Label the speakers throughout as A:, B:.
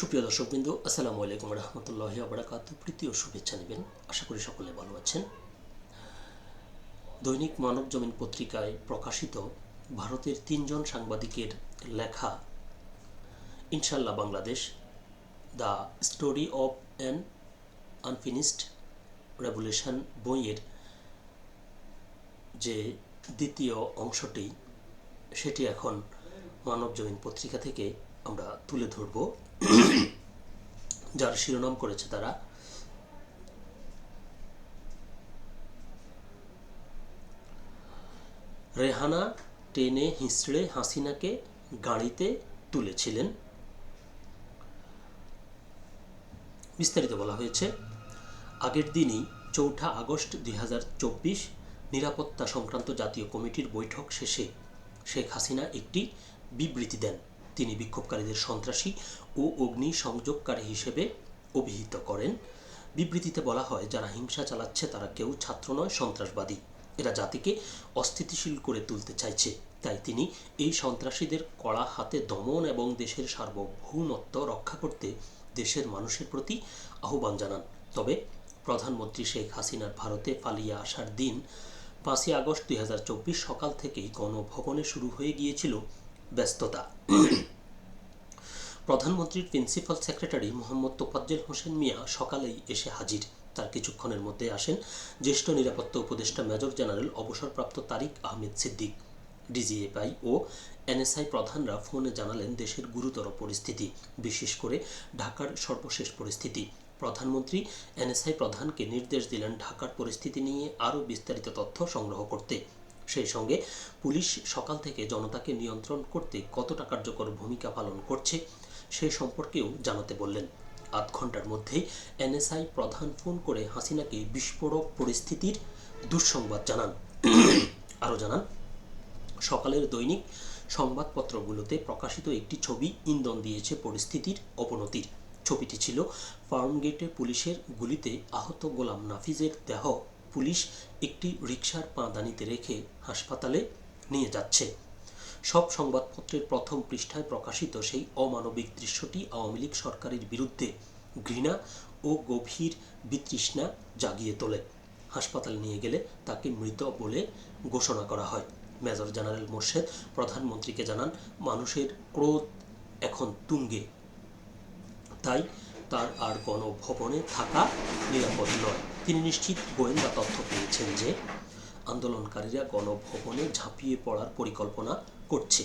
A: সুপ্রিয় দর্শকবৃন্দ, আসসালামু আলাইকুম রহমতুল্লাহ আবরাকাত প্রীতি ও শুভেচ্ছা নেবেন। আশা করি সকলে ভালো আছেন। দৈনিক মানব জমিন পত্রিকায় প্রকাশিত ভারতের তিনজন সাংবাদিকের লেখা Inshallah Bangladesh, the story of an unfinished revolution বইয়ের যে দ্বিতীয় অংশটি, সেটি এখন মানব জমিন পত্রিকা থেকে আমরা তুলে ধরব। যার শিরোনাম করেছে তারা। রেহানা টেনে হিঁচড়ে হাসিনাকে গাড়িতে তুলেছিলেন। বিস্তারিত বলা হয়েছে, আগের দিনই চৌঠা আগস্ট দুই নিরাপত্তা সংক্রান্ত জাতীয় কমিটির বৈঠক শেষে শেখ হাসিনা একটি বিবৃতি দেন। তিনি বিক্ষোভকারীদের সন্ত্রাসী ও অগ্নি সংযোগকারী হিসেবে অভিহিত করেন। বিবৃতিতে বলা হয়, যারা হিংসা চালাচ্ছে তারা কেউ ছাত্র নয়, সন্ত্রাসবাদী। এরা জাতিকে অস্থিতিশীল করে তুলতে চাইছে। তাই তিনি এই সন্ত্রাসীদের কড়া হাতে দমন এবং দেশের সার্বভৌমত্ব রক্ষা করতে দেশের মানুষের প্রতি আহ্বান জানান। তবে প্রধানমন্ত্রী শেখ হাসিনার ভারতে পালিয়ে আসার দিন পাঁচই আগস্ট দুই হাজার চব্বিশ সকাল থেকেই গণভবনে শুরু হয়ে গিয়েছিল ব্যস্ততা। প্রধানমন্ত্রীর প্রিন্সিপাল সেক্রেটারি মোহাম্মদ তোফাজ্জেল হোসেন মিয়া সকালেই এসে হাজির। তার কিছুক্ষণের মধ্যে আসেন জ্যেষ্ঠ নিরাপত্তা উপদেষ্টা মেজর জেনারেল অবসরপ্রাপ্ত তারিক আহমেদ সিদ্দিক। ডিজিএফআই ও এনএসআই প্রধানরা ফোনে জানালেন দেশের গুরুতর পরিস্থিতি, বিশেষ করে ঢাকার সর্বশেষ পরিস্থিতি। প্রধানমন্ত্রী এনএসআই প্রধানকে নির্দেশ দিলেন ঢাকার পরিস্থিতি নিয়ে আরও বিস্তারিত তথ্য সংগ্রহ করতে। সেই সঙ্গে পুলিশ সকাল থেকে জনতাকে নিয়ন্ত্রণ করতে কতটা কার্যকর ভূমিকা পালন করছে সে সম্পর্কেও জানাতে বললেন। আধ ঘণ্টার মধ্যেই এনএসআই প্রধান ফোন করে হাসিনাকে বিস্ফোরক পরিস্থিতির দুঃসংবাদ জানান। আরও জানান, সকালের দৈনিক সংবাদপত্রগুলোতে প্রকাশিত একটি ছবি ইন্ধন দিয়েছে পরিস্থিতির অবনতির। ছবিটি ছিল ফার্মগেটে পুলিশের গুলিতে আহত গোলাম নাফিজের দেহ। পুলিশ একটি রিকশার পাঁদানিতে রেখে হাসপাতালে নিয়ে যাচ্ছে। সব সংবাদপত্রের প্রথম পৃষ্ঠায় প্রকাশিত সেই অমানবিক দৃশ্যটি আওয়ামী লীগ সরকারের বিরুদ্ধে ঘৃণা ও গভীর বিতৃষ্ণা জাগিয়ে তোলে। হাসপাতালে নিয়ে গেলে তাকে মৃত বলে ঘোষণা করা হয়। মেজর জেনারেল মোর্শেদ প্রধানমন্ত্রীকে জানান, মানুষের ক্রোধ এখন তুঙ্গে। তাই তার আর গণভবনে থাকা নিরাপদ নয়। তিনি নিশ্চিত গোয়েন্দা তথ্য পেয়েছেন যে, আন্দোলনকারীরা গণভবনে ঝাঁপিয়ে পড়ার পরিকল্পনা করছে।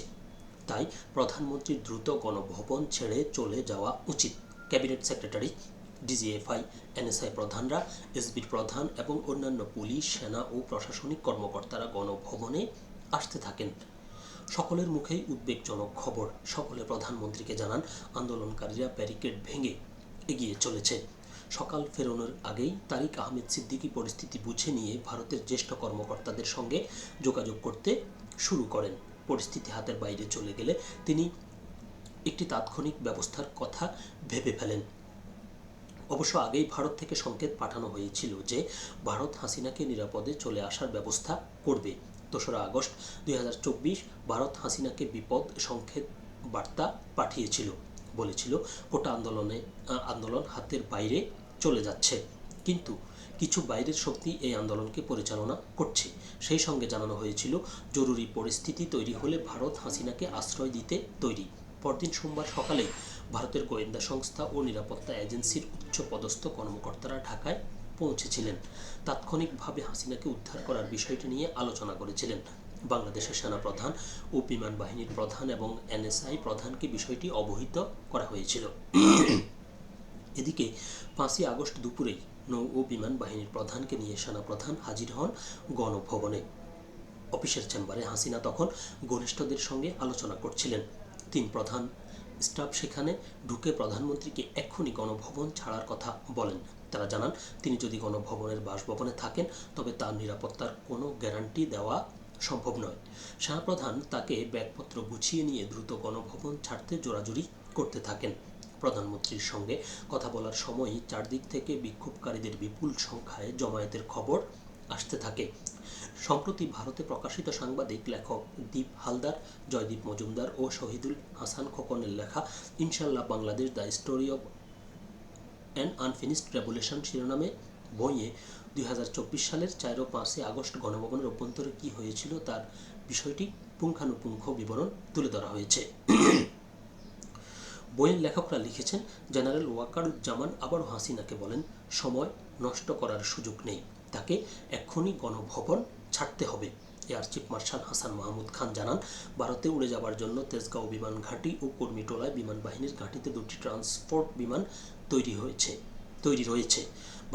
A: তাই প্রধানমন্ত্রীর দ্রুত গণভবন ছেড়ে চলে যাওয়া উচিত। ক্যাবিনেট সেক্রেটারি, ডিজিএফআই, এনএসআই প্রধানরা, এসবির প্রধান এবং অন্যান্য পুলিশ, সেনা ও প্রশাসনিক কর্মকর্তারা গণভবনে আসতে থাকেন। সকলের মুখেই উদ্বেগজনক খবর। সকলে প্রধানমন্ত্রীকে জানান, আন্দোলনকারীরা ব্যারিকেড ভেঙে এগিয়ে চলেছে। সকাল ফেরানোর আগেই তারিক আহমেদ সিদ্দিকী পরিস্থিতি বুঝে নিয়ে ভারতের জ্যেষ্ঠ কর্মকর্তাদের সঙ্গে যোগাযোগ করতে শুরু করেন। পরিস্থিতি হাতের বাইরে চলে গেলে তিনি একটি তাৎক্ষণিক ব্যবস্থার কথা ভেবে ফেলেন। অবশ্য আগেই ভারত থেকে সংকেত পাঠানো হয়েছিল যে ভারত হাসিনাকে নিরাপদে চলে আসার ব্যবস্থা করবে। দোসরা আগস্ট দুই হাজার চব্বিশ ভারত হাসিনাকে বিপদ সংকেত বার্তা পাঠিয়েছিল। বলেছিল গোটা আন্দোলনে আন্দোলন হাতের বাইরে চলে যাচ্ছে। কিন্তু কিছু বাইরের শক্তি এই আন্দোলনকে পরিচালনা করছে। সেই সঙ্গে জানানো হয়েছিল, জরুরি পরিস্থিতি তৈরি হলে ভারত হাসিনাকে আশ্রয় দিতে তৈরি। পরদিন সোমবার সকালেই ভারতের গোয়েন্দা সংস্থা ও নিরাপত্তা এজেন্সির উচ্চপদস্থ কর্মকর্তারা ঢাকায় পৌঁছেছিলেন। তাৎক্ষণিকভাবে হাসিনাকে উদ্ধার করার বিষয়টি নিয়ে আলোচনা করেছিলেন। বাংলাদেশের সেনাপ্রধান ও বিমান বাহিনীর প্রধান এবং এনএসআই প্রধানকে বিষয়টি অবহিত করা হয়েছিল। এদিকে পাঁচই আগস্ট দুপুরেই নৌ ও বিমান বাহিনীর প্রধানকে নিয়ে সেনাপ্রধান হাজির হন গণভবনে। অফিসের চেম্বারে হাসিনা তখন ঘনিষ্ঠদের সঙ্গে আলোচনা করছিলেন। তিন প্রধান স্টাফ সেখানে ঢুকে প্রধানমন্ত্রীকে এক্ষুনি গণভবন ছাড়ার কথা বলেন। তারা জানান, তিনি যদি গণভবনের বাসভবনে থাকেন, তবে তার নিরাপত্তার কোনো গ্যারান্টি দেওয়া সম্ভব নয়। সেনাপ্রধান তাকে ব্যাগপত্র গুছিয়ে নিয়ে দ্রুত গণভবন ছাড়তে জোরাজুরি করতে থাকেন। প্রধানমন্ত্রীর সঙ্গে কথা বলার সময়ই চারদিক থেকে বিক্ষোভকারীদের বিপুল সংখ্যায় জমায়েতের খবর আসতে থাকে। সম্প্রতি ভারতে প্রকাশিত সাংবাদিক লেখক দীপ হালদার, জয়দীপ মজুমদার ও শহীদুল হাসান খোকনের লেখা Inshallah Bangladesh the story of an unfinished revolution শিরোনামে বইয়ে দুই হাজার চব্বিশ সালের চার ও পাঁচই আগস্ট গণভবনের অভ্যন্তরে কী হয়েছিল তার বিষয়টি পুঙ্খানুপুঙ্খ বিবরণ তুলে ধরা হয়েছে। বইয়ের লেখকরা লিখেছেন, জেনারেল ওয়াকারুজ্জামান আবার হাসিনাকে বলেন, সময় নষ্ট করার সুযোগ নেই, তাকে এক্ষুনি গণভবন ছাড়তে হবে। Air chief marshal Hasan Mahmud Khan জানান, ভারতে উড়ে যাবার জন্য তেজগাঁও বিমান ঘাঁটি ও কর্মীটোলায় বিমান বাহিনীর ঘাঁটিতে দুটি ট্রান্সপোর্ট বিমান তৈরি হয়েছে, তৈরি রয়েছে।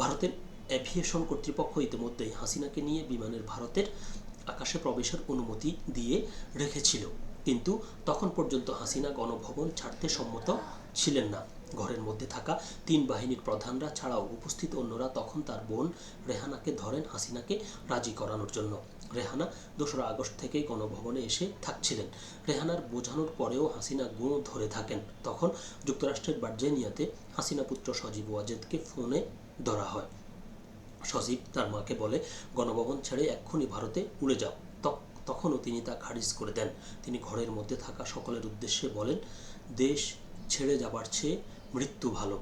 A: ভারতের অ্যাভিয়েশন কর্তৃপক্ষ ইতিমধ্যেই হাসিনাকে নিয়ে বিমানের ভারতের আকাশে প্রবেশের অনুমতি দিয়ে রেখেছিল। কিন্তু তখন পর্যন্ত হাসিনা গণভবন ছাড়তে সম্মত ছিলেন না। ঘরের মধ্যে থাকা তিন বাহিনীর প্রধানরা ছাড়াও উপস্থিত অন্যরা তখন তার বোন রেহানাকে ধরেন হাসিনাকে রাজি করানোর জন্য। রেহানা দোসরা আগস্ট থেকেই গণভবনে এসে থাকছিলেন। রেহানার বোঝানোর পরেও হাসিনা গুঁ ধরে থাকেন। তখন যুক্তরাষ্ট্রের বার্জেনিয়াতে হাসিনা পুত্র সজীব ওয়াজেদকে ফোনে ধরা হয়। সজীব তার মাকে বলে, গণভবন ছেড়ে এক্ষুনি ভারতে উড়ে যাও। তখনও তিনি তা খারিজ করে দেন। তিনি ঘরের মধ্যে থাকা সকলের উদ্দেশ্যে বলেন, দেশ ছেড়ে যাবার চেয়ে মৃত্যু ভালো।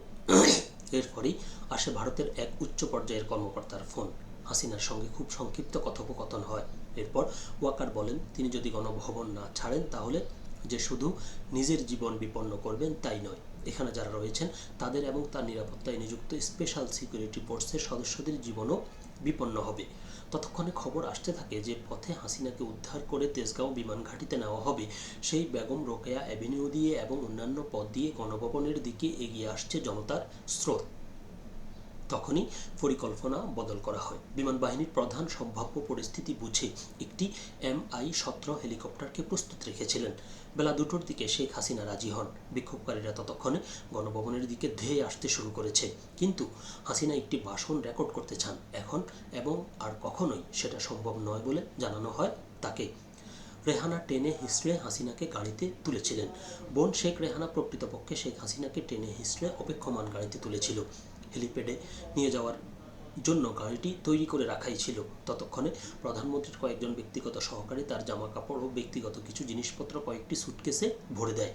A: এরপরই আসে ভারতের এক উচ্চ পর্যায়ের কর্মকর্তার ফোন। হাসিনার সঙ্গে খুব সংক্ষিপ্ত কথোপকথন হয়। এরপর ওয়াকার বলেন, তিনি যদি গণভবন না ছাড়েন তাহলে যে শুধু নিজের জীবন বিপন্ন করবেন তাই নয়। এখানে যারা রয়েছেন তাদের এবং তার নিরাপত্তায় নিযুক্ত স্পেশাল সিকিউরিটি ফোর্সের সদস্যদের জীবনও বিপন্ন হবে। ততক্ষণে খবর আসতে থাকে যে পথে হাসিনাকে উদ্ধার করে তেজগাঁও বিমান ঘাঁটিতে নেওয়া হবে। সেই বেগম রোকেয়া অ্যাভিনিউ দিয়ে এবং অন্যান্য পথ দিয়ে গণভবনের দিকে এগিয়ে আসছে জনতার স্রোত। তখনই পরিকল্পনা বদল করা হয়। বিমান বাহিনীর প্রধান সম্ভাব্য পরিস্থিতি বুঝে একটি এমআই সতেরো হেলিকপ্টারকে প্রস্তুত রেখেছিলেন। বেলা দুটোর দিকে শেখ হাসিনা রাজি হন। বিক্ষোভকারীরা ততক্ষণে গণভবনের দিকে ধেয়ে আসতে শুরু করেছে। কিন্তু হাসিনা একটি ভাষণ রেকর্ড করতে চান এখন এবং আর কখনোই সেটা সম্ভব নয় বলে জানানো হয় তাকে। রেহানা টেনে হিসড়ে হাসিনাকে গাড়িতে তুলেছিলেন। বোন শেখ রেহানা প্রকৃতপক্ষে শেখ হাসিনাকে টেনে হিসড়ে অপেক্ষমান গাড়িতে তুলেছিল। হেলিপ্যাডে নিয়ে যাওয়ার জন্য গাড়িটি তৈরি করে রাখাই ছিল। ততক্ষণে প্রধানমন্ত্রীর কয়েকজন ব্যক্তিগত সহকারী তার জামা কাপড় ও ব্যক্তিগত কিছু জিনিসপত্র, কয়েকটি সুটকেসে ভরে দেয়।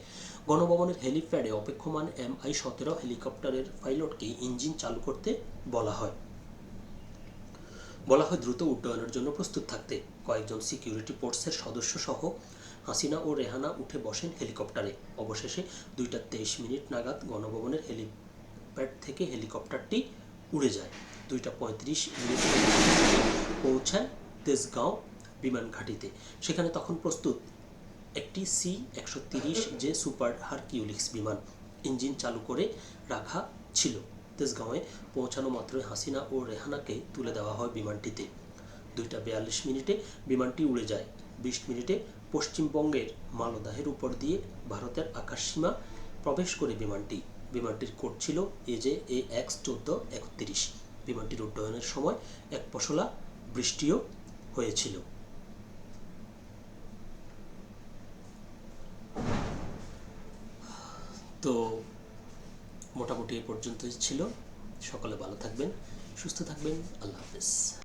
A: গণভবনের হেলিপ্যাডে অপেক্ষমান এম আই সতেরো হেলিকপ্টারের পাইলটকে ইঞ্জিন চালু করতে বলা হয়। বলা হয়, দ্রুত উড্ডয়নের জন্য প্রস্তুত থাকতে। কয়েকজন সিকিউরিটি ফোর্সের সদস্য সহ হাসিনা ও রেহানা উঠে বসেন হেলিকপ্টারে। অবশেষে দুইটা তেইশ মিনিট নাগাদ গণভবনের হেলিপ্যাড থেকে হেলিকপ্টারটি উড়ে যায়। দুইটা পঁয়ত্রিশ পৌঁছায় তেজগাঁও বিমান ঘাঁটিতে সেখানে তখন প্রস্তুত একটি সি একশো তিরিশ যে সুপার হারকিউলিক্স বিমান ইঞ্জিন চালু করে রাখা ছিল। তেজগাঁওয়ে পৌঁছানো মাত্রই হাসিনা ও রেহানাকে তুলে দেওয়া হয় বিমানটিতে। দুইটা বিয়াল্লিশ মিনিটে বিমানটি উড়ে যায়। বিশ মিনিটে পশ্চিমবঙ্গের মালদাহের উপর দিয়ে ভারতের আকাশসীমা প্রবেশ করে বিমানটি বিমানটির কোড ছিল এ জে এ এক্স চোদ্দ একত্রিশ। বিমানটির উড্ডয়নের সময় এক পশলা বৃষ্টিও হয়েছিল। তো মোটামুটি এ পর্যন্তই ছিল। সকলে ভালো থাকবেন, সুস্থ থাকবেন। আল্লাহ হাফেজ।